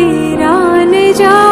वीरान जा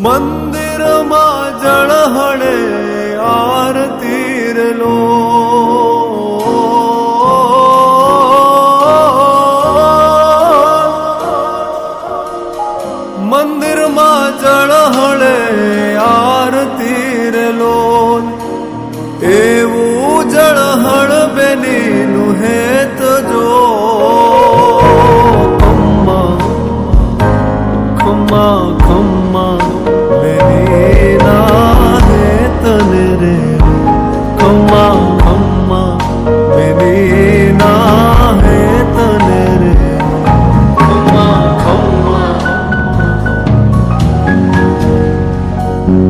મંદિરમાં જળ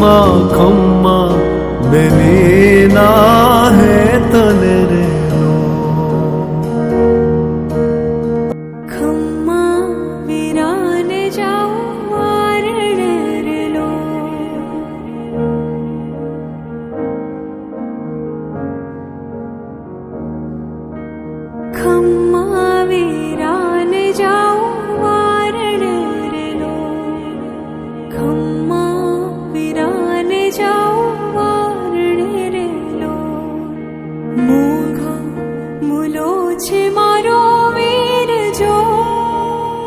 konma konma beni nahe tane re Come on.